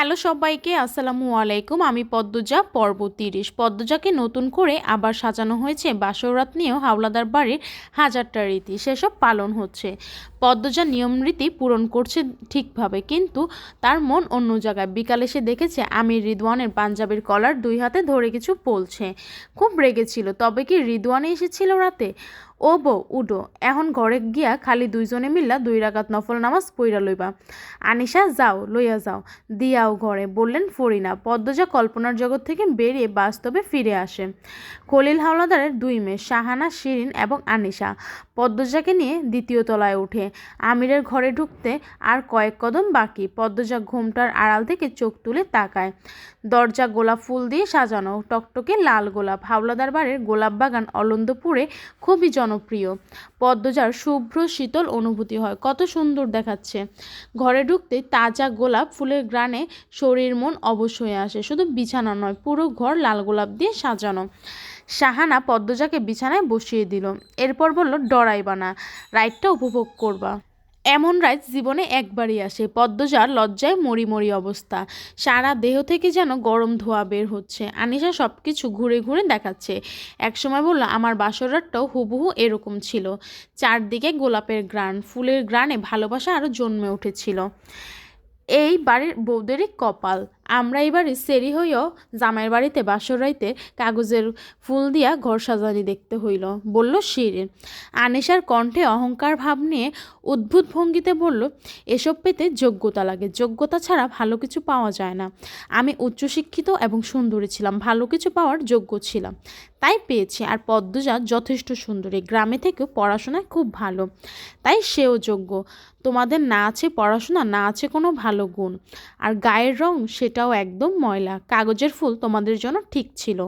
Hello সবাইকে, আসসালামু আলাইকুম। আমি পদ্মজা, পর্ব তিরিশ। পদ্মজাকে নতুন করে আবার সাজানো হয়েছে বাসরাত নিয়েও হাওলাদার বাড়ির হাজারটা রীতি। সেসব পালন হচ্ছে। পদ্মজা নিয়ম রীতি পূরণ করছে ঠিকভাবে, কিন্তু তার মন অন্য জায়গায়। বিকালে সে দেখেছে আমির রিদওয়ানের পাঞ্জাবের কলার দুই হাতে ধরে কিছু বলছে। খুব রেগেছিল তবে কি রিদওয়ানে এসেছিল রাতে? ও বউ উডো, এখন ঘরে গিয়া খালি দুইজনে মিল্লা দুই রাকাত নফল নামাজ পইরা লইবা। আনিশা, যাও, লইয়া যাও। দিয়াও ঘরে, বললেন ফরিনা, পদ্মজা কল্পনার জগৎ থেকে বেরিয়ে বাস্তবে ফিরে আসে। খলিল হাওলাদারের দুই মেয়ে, শাহানা, শিরিন এবং আনিশা। পদ্মজাকে নিয়ে দ্বিতীয় তলায় ওঠে আমিরের ঘরে ঢুকতে আর কয়েক কদম বাকি, পদ্মজা ঘোমটার আড়াল থেকে চোখ তুলে তাকায়। দরজা গোলাপ ফুল দিয়ে সাজানো, টকটকে লাল গোলাপ। হাওলাদার বাড়ির গোলাপ বাগান অলন্দপুরে খুবই জনপ্রিয়। পদ্মজার শুভ্র, শীতল অনুভূতি হয়। কত সুন্দর দেখাচ্ছে। ঘরে ঢুকতে তাজা গোলাপ ফুলের গ্রানে শরীর মন অবশ্যই আসে। শুধু বিছানা নয়, পুরো ঘর লাল গোলাপ দিয়ে সাজানো। শাহানা পদ্মজাকে বিছানায় বসিয়ে দিল। এরপর বলল, ডরাইবা না, রাইডটা উপভোগ করবা। এমন রাইজ জীবনে একবারই আসে। পদ্মজার লজ্জায় মরি মরি অবস্থা। সারা দেহ থেকে যেন গরম ধোয়া বের হচ্ছে। আনিশা সব কিছু ঘুরে ঘুরে দেখাচ্ছে। একসময় বলল, আমার বাসরাতটাও হুবহু এরকম ছিল। চারদিকে গোলাপের গ্রান ফুলের গ্রানে ভালোবাসা আরও জন্মে উঠেছিল। এই বাড়ির বৌদেরই কপাল। আমরা এবারে সেরি হইও জামাইয়ের বাড়িতে বাসর রাইতে কাগজের ফুল দিয়া ঘর সাজানি দেখতে হইল, বলল শিরিন আনেশার কণ্ঠে অহংকার ভাব নিয়ে উদ্ভুত ভঙ্গিতে বলল, এসব পেতে যোগ্যতা লাগে, যোগ্যতা ছাড়া ভালো কিছু পাওয়া যায় না। আমি উচ্চশিক্ষিত এবং সুন্দরী ছিলাম, ভালো কিছু পাওয়ার যোগ্য ছিলাম। তাই পেয়েছি, আর পদ্মজা যথেষ্ট সুন্দরী, গ্রামে থেকেও পড়াশোনায় খুব ভালো। তাই সেও যোগ্য। তোমাদের না আছে পড়াশোনা, না আছে কোনো ভালো গুণ। আর গায়ের রং সেটাও একদম ময়লা। কাগজের ফুল তোমাদের জন্য ঠিক ছিল।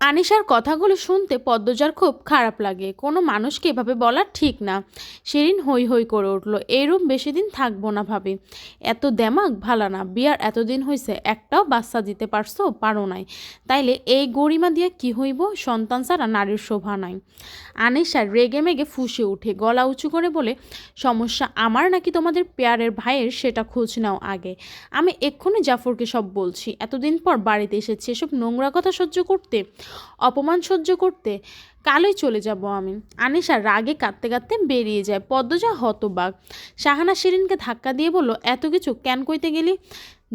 আনিশার কথাগুলো শুনতে পদ্মজার খুব খারাপ লাগে। কোনো মানুষকে এভাবে বলা ঠিক না। সেদিন হই হই করে উঠল এইরূপ বেশি দিন থাকব না ভাবি। এত দেমাক ভালো না। বিয়ার এতদিন হয়েছে একটাও বাচ্চা দিতে পারছ, পারো নাই। তাইলে এই গরিমা দিয়া কি হইব? সন্তান ছাড়া নারীর শোভা নাই। আনিশা রেগে মেগে ফুসে উঠে, গলা উঁচু করে বলে, সমস্যা আমার নাকি তোমাদের পেয়ারের ভাইয়ের সেটা খোঁজ নাও আগে। আমি এক্ষুনি জাফরকে সব বলছি। এতদিন পর বাড়িতে এসেছি, এসব নোংরা কথা সহ্য করতে অপমান সহ্য করতে কালই চলে যাব আমি। আনিশা রাগে কাঁদতে কাঁদতে বেরিয়ে যায়। পদ্মজা হতবাক। শাহানা শিরিনকে ধাক্কা দিয়ে বলল, এত কিছু কেন কইতে গেলি?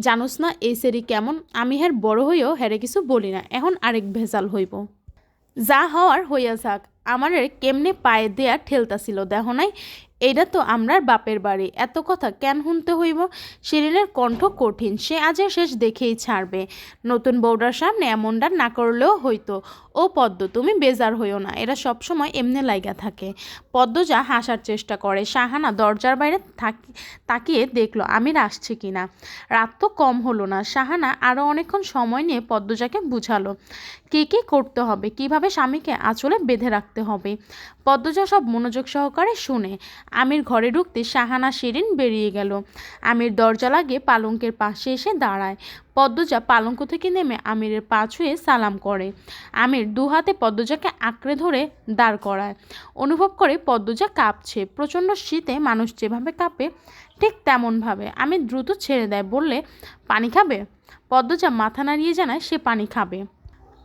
জানোস না এই সেরি কেমন? আমি হ্যার বড় হইও হ্যারে কিছু বলি না। এখন আরেক ভেজাল হইব। যা হওয়ার হইয়া যাক। আমারে কেমনে পায়ে দেয়া ঠেলতাছিল দেহ নাই? এইটা তো আমরার বাপের বাড়ি। এত কথা কেন শুনতে হইব? শিরিনের কণ্ঠ কঠিন, সে আজের শেষ দেখেই ছাড়বে। নতুন বউডার সামনে এমনটা না করলেও হইতো। ও পদ্ম, তুমি বেজার হইও না, এরা সবসময় এমনি লাইগা থাকে। পদ্মজা হাসার চেষ্টা করে, শাহানা দরজার বাইরে থাকি তাকিয়ে দেখল, আমির আসছে কিনা? রাত তো কম হলো না, শাহানা আরও অনেকক্ষণ সময় নিয়ে পদ্মজাকে বুঝালো। কী কী করতে হবে? কীভাবে স্বামীকে আঁচলে বেঁধে রাখতে হবে? পদ্মজা সব মনোযোগ সহকারে শুনে আমির ঘরে ঢুকতে শাহানা শিরিন বেরিয়ে গেল। আমির দরজা লাগে পালঙ্কের পাশে এসে দাঁড়ায়। পদ্মজা পালঙ্ক থেকে নেমে আমিরের পা ছুঁয়ে সালাম করে। আমির দু হাতে পদ্মজাকে আঁকড়ে ধরে দাঁড় করায়। অনুভব করে পদ্মজা কাঁপছে। প্রচণ্ড শীতে মানুষ যেভাবে কাঁপে, ঠিক তেমনভাবে। আমি দ্রুত ছেড়ে দেয়, বললে, পানি খাবে? পদ্মজা মাথা নাড়িয়ে জানায়, সে পানি খাবে।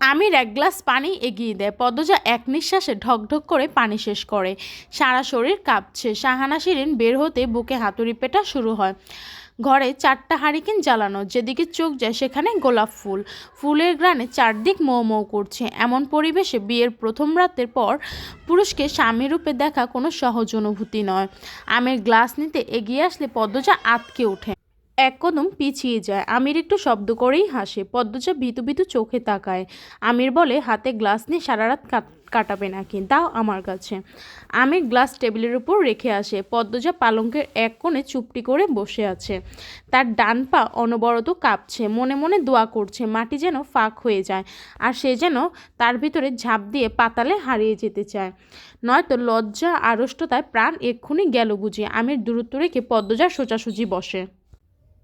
আমির এক গ্লাস পানি এগিয়ে দেয়। পদ্মজা এক নিঃশ্বাসে ঢকঢক করে পানি শেষ করে। সারা শরীর কাঁপছে। শাহানা শিরিন বের হতে বুকে হাতুড়ি পেটা শুরু হয়। ঘরে চারটা হারিকেন জ্বালানো। যেদিকে চোখ যায় সেখানে গোলাপ ফুল। ফুলের গ্রানে চারদিক মৌ মৌ করছে। এমন পরিবেশে বিয়ের প্রথম রাতের পর পুরুষকে স্বামী রূপে দেখা কোনো সহজ অনুভূতি নয়। আমের গ্লাস নিতে এগিয়ে আসলে পদ্মজা আতকে ওঠে। এক কদম পিছিয়ে যায়। আমির একটু শব্দ করেই হাসে, পদ্মজা ভিতু ভিতু চোখে তাকায়। আমির বলে, হাতে গ্লাস নিয়ে সারা রাত কাটাবে নাকি? তাও আমার কাছে। আমির গ্লাস টেবিলের উপর রেখে আসে। পদ্মজা পালঙ্কের এক কোণে চুপটি করে বসে আছে। তার ডান পা অনবরত কাঁপছে, মনে মনে দোয়া করছে, মাটি যেন ফাঁক হয়ে যায় আর সে যেন তার ভিতরে ঝাঁপ দিয়ে পাতালে হারিয়ে যেতে চায়। নয়তো লজ্জা, আড়ষ্টতায় প্রাণ এক্ষুনি গেল বুঝি। আমির দূরত্ব রেখে পদ্মজা সোজাসুজি বসে।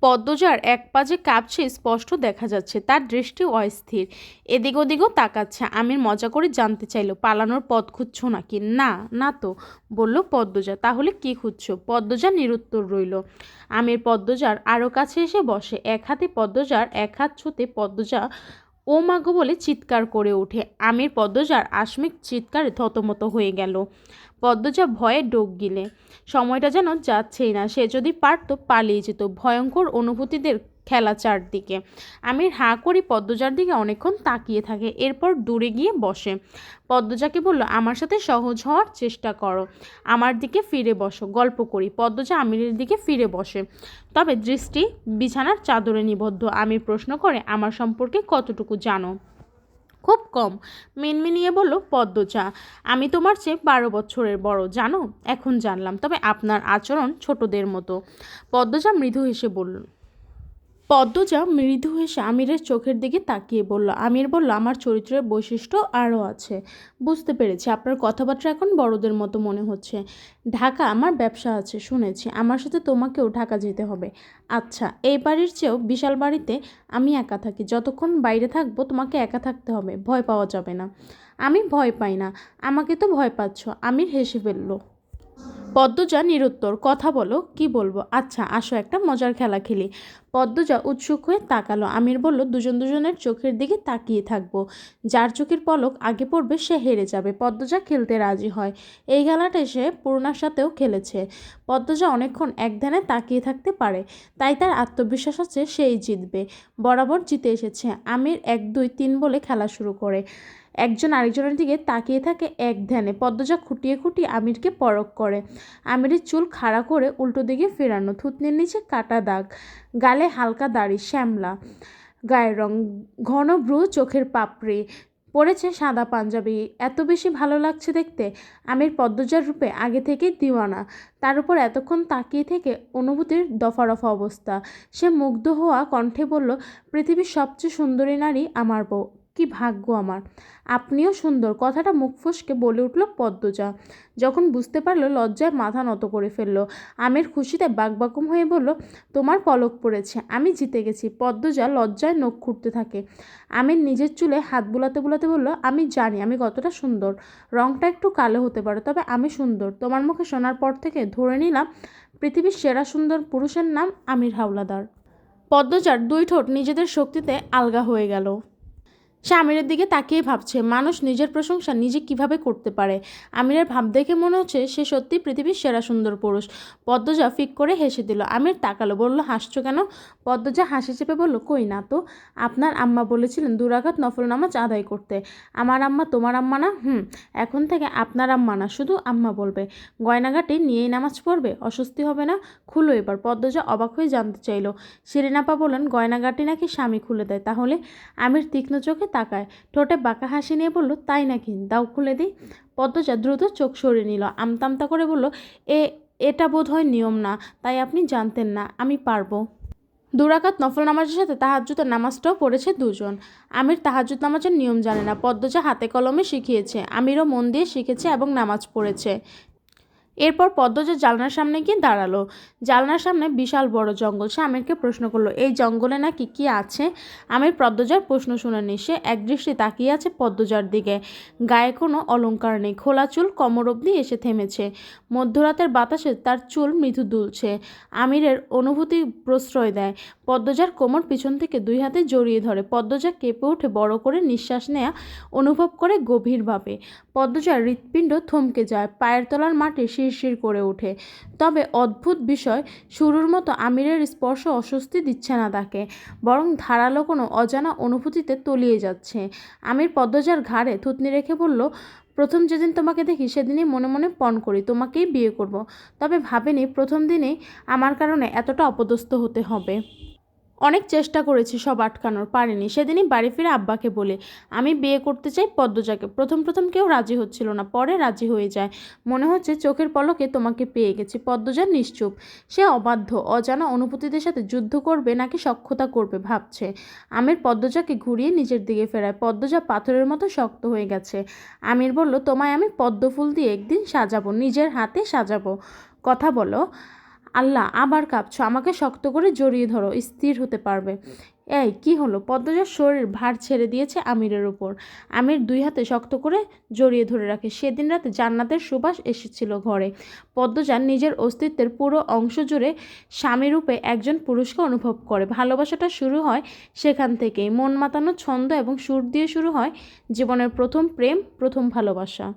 পদ্মজার এক পাজে কাঁপছে স্পষ্ট দেখা যাচ্ছে। তার দৃষ্টি অস্থির। এদিক ওদিকও তাকাচ্ছে। আমির মজা করে জানতে চাইল, পালানোর পথ খুঁজছ নাকি? না না তো, বলল পদ্মজা। তাহলে কি খুঁজছ? পদ্মজা নিরুত্তর রইল। আমির পদ্মজার আরও কাছে এসে বসে। এক হাতে পদ্মজার, এক হাত ছুতে পদ্মজা ও মাগো বলে চিৎকার করে ওঠে। আমির পদ্মজার আসমিক চিৎকারে থতমত হয়ে গেল। পদ্মজা ভয়ে ডোক গিলে। সময়টা যেন যাচ্ছেই না। সে যদি পারত পালিয়ে যেত। ভয়ঙ্কর অনুভূতিদের খেলা চারদিকে। আমির হাঁ করি পদ্মজার দিকে অনেকক্ষণ তাকিয়ে থাকে, এরপর দূরে গিয়ে বসে। পদ্মজাকে বলল, আমার সাথে সহজ হওয়ার চেষ্টা করো, আমার দিকে ফিরে বসো। গল্প করি, পদ্মজা আমিরের দিকে ফিরে বসে। তবে দৃষ্টি বিছানার চাদরে নিবদ্ধ, আমির প্রশ্ন করে, আমার সম্পর্কে কতটুকু জানো? খুব কম, মিনমিনিয়ে বলল, পদ্মজা, আমি তোমার চেয়ে বারো বছরের বড়, জানো? এখন জানলাম, তবে আপনার আচরণ ছোটদের মতো। পদ্মজা মৃদু হেসে বলল পদ্মজা মৃদু হেসে আমিরের চোখের দিকে তাকিয়ে বলল, আমির বলল, আমার চরিত্রের বৈশিষ্ট্য আরও আছে। বুঝতে পেরেছি, আপনার কথাবার্তা এখন বড়দের মতো মনে হচ্ছে। ঢাকা, আমার ব্যবসা আছে, শুনেছি। আমার সাথে তোমাকেও ঢাকা যেতে হবে। আচ্ছা এই বাড়ির চেয়েও বিশাল বাড়িতে আমি একা থাকি। যতক্ষণ বাইরে থাকব, তোমাকে একা থাকতে হবে। ভয় পাওয়া যাবে না। আমি ভয় পাই না। আমাকে তো ভয় পাচ্ছ। আমির হেসে ফেলল। পদ্মজা নিরুত্তর, কথা বলো, কি বলব? আচ্ছা আসো একটা মজার খেলা খেলি। পদ্মজা উৎসুক হয়ে তাকালো। আমির বলল, দুজন দুজনের চোখের দিকে তাকিয়ে থাকব। যার চোখের পলক আগে পড়বে, সে হেরে যাবে। পদ্মজা খেলতে রাজি হয়। এই খেলাটা সে পূর্ণার সাথেও খেলেছে। পদ্মজা অনেকক্ষণ এক ধ্যানে তাকিয়ে থাকতে পারে। তাই তার আত্মবিশ্বাস আছে, সেই জিতবে। বরাবর জিতে এসেছে। আমির এক দুই তিন বলে খেলা শুরু করে। একজন আরেকজনের দিকে তাকিয়ে থাকে এক ধ্যানে। পদ্মজা খুঁটিয়ে খুঁটিয়ে আমিরকে পরক করে। আমিরের চুল খাড়া করে উল্টো দিকে ফেরানো, থুতনির নিচে কাটা দাগ, গালে হালকা দাড়ি, শ্যামলা, গায়ের রং, ঘন ভ্রু, চোখের পাপড়ি পরেছে সাদা পাঞ্জাবি। এত বেশি ভালো লাগছে দেখতে। আমির পদ্মজার রূপে আগে থেকেই দিওয়ানা। তার উপর এতক্ষণ তাকিয়ে থেকে অনুভূতির দফা রফা অবস্থা। সে মুগ্ধ হওয়া কণ্ঠে বলল, পৃথিবীর সবচেয়ে সুন্দরী নারী আমার বউ। কি ভাগ্য আমার। আপনিও সুন্দর। কথাটা মুখ ফসকে বলে উঠল পদ্মজা। যখন বুঝতে পারল, লজ্জায় মাথা নত করে ফেলল। আমের খুশিতে বাকবাকুম হয়ে বলল, তোমার পলক পড়েছে, আমি জিতে গেছি। পদ্মজা লজ্জায় নখ খুঁড়তে থাকে। আমির নিজের চুলে হাত বুলাতে বুলাতে বলল, আমি জানি, আমি কতটা সুন্দর। রংটা একটু কালো হতে পারে, তবে আমি সুন্দর। তোমার মুখে শোনার পর থেকে ধরে নিলাম, পৃথিবীর সেরা সুন্দর পুরুষের নাম আমির হাওলাদার। পদ্মজার দুই ঠোঁট নিজেদের শক্তিতে আলগা হয়ে গেল। সে আমিরের দিকে তাকিয়ে ভাবছে, মানুষ নিজের প্রশংসা নিজে কীভাবে করতে পারে? আমিরের ভাব দেখে মনে হচ্ছে সে সত্যি পৃথিবীর সেরা সুন্দর পুরুষ। পদ্মজা ফিক করে হেসে দিল, আমির তাকালো, বলল, হাসছো কেন? পদ্মজা হাসি চেপে বলল, কই না তো, আপনার আম্মা বলেছিলেন দুরাঘাত নফল নামাজ আদায় করতে। আমার আম্মা তোমার আম্মা না? হুম, এখন থেকে আপনার আম্মা না, শুধু আম্মা বলবে। গয়নাঘাটে নিয়েই নামাজ পড়বে, অস্বস্তি হবে না? খুলো এবার। পদ্মজা অবাক হয়ে জানতে চাইল। শিরিনাপা বলেন গয়নাঘাটি নাকি স্বামী খুলে দেয়? তাহলে? আমির তীক্ষ্ণ চোখে তাকায়। ঠোঁটে বাঁকা হাসি নিয়ে বলল, তাই নাকি? দাও খুলে দিই। পদ্মজা দ্রুত চোখ সরিয়ে নিল, আমতামতা করে বলল, এ, এটা বোধ হয় নিয়ম না, তাই আপনি জানতেন না, আমি পারব। দুরাকাত নফল নামাজের সাথে তাহাজ্জুদের নামাজটাও পড়েছে দুজন। আমির তাহাজ্জুদ নামাজের নিয়ম জানে না, পদ্মজা হাতে কলমে শিখিয়েছে, আমিরও মন দিয়ে শিখেছে এবং নামাজ পড়েছে। এরপর পদ্মজা জালনার সামনে গিয়ে দাঁড়াল। জালনার সামনে বিশাল বড় জঙ্গল। সে আমিরকে প্রশ্ন করল, এই জঙ্গলে নাকি কি আছে? আমির পদ্মজার প্রশ্ন শুনে শুনেনি সে একদৃষ্টি তাকিয়ে আছে পদ্মজার দিকে। গায়ে কোনো অলঙ্কার নেই। খোলা চুল কোমর অবধি এসে থেমেছে। মধ্যরাতের বাতাসে তার চুল মৃদু দুলছে। আমিরের অনুভূতি প্রশ্রয় দেয়। পদ্মজার কোমর পিছন থেকে দুই হাতে জড়িয়ে ধরে। পদ্মজা কেঁপে উঠে বড় করে নিঃশ্বাস নেয়া অনুভব করে গভীরভাবে। পদ্মজার হৃৎপিণ্ড থমকে যায়, পায়ের তলার মাটি শিরশির করে ওঠে। তবে অদ্ভুত বিষয়, শুরুর মতো আমিরের স্পর্শ অস্বস্তি দিচ্ছে না তাকে, বরং ধারালো কোনো অজানা অনুভূতিতে তলিয়ে যাচ্ছে। আমির পদ্মজার ঘাড়ে থুতনি রেখে বলল, প্রথম যেদিন তোমাকে দেখি, সেদিনই মনে মনে পণ করি, তোমাকেই বিয়ে করব। তবে ভাবিনি প্রথম দিনেই আমার কারণে এতটা অপদস্থ হতে হবে। অনেক চেষ্টা করেছি সব আটকানোর, পারিনি। সেদিনই বাড়ি ফিরে আব্বাকে বলে, আমি বিয়ে করতে চাই পদ্মজাকে। প্রথম প্রথম কেউ রাজি হচ্ছিল না, পরে রাজি হয়ে যায়। মনে হচ্ছে চোখের পলকে তোমাকে পেয়ে গেছি। পদ্মজা নিশ্চুপ। সে অবাধ্য, অজানা অনুভূতিদের সাথে যুদ্ধ করবে নাকি সক্ষতা করবে ভাবছে। আমির পদ্মজাকে ঘুরিয়ে নিজের দিকে ফেরায়। পদ্মজা পাথরের মতো শক্ত হয়ে গেছে। আমির বলল, তোমায় আমি পদ্ম ফুল দিয়ে একদিন সাজাবো, নিজের হাতে সাজাবো। কথা বলো। আল্লাহ, আবার কাঁপছো, আমাকে শক্ত করে জড়িয়ে ধরো, স্থির হতে পারবে। এই, কি হলো? পদ্মজার শরীর ভার ছেড়ে দিয়েছে আমিরের উপর। আমির দুই হাতে শক্ত করে জড়িয়ে ধরে রাখে। সেদিন রাতে জান্নাতের সুবাস এসেছিল ঘরে। পদ্মজা নিজের অস্তিত্বের পুরো অংশ জুড়ে স্বামীরূপে একজন পুরুষকে অনুভব করে। ভালোবাসাটা শুরু হয় সেখান থেকেই। মন মাতানো ছন্দ এবং সুর দিয়ে শুরু হয় জীবনের প্রথম প্রেম, প্রথম ভালোবাসা।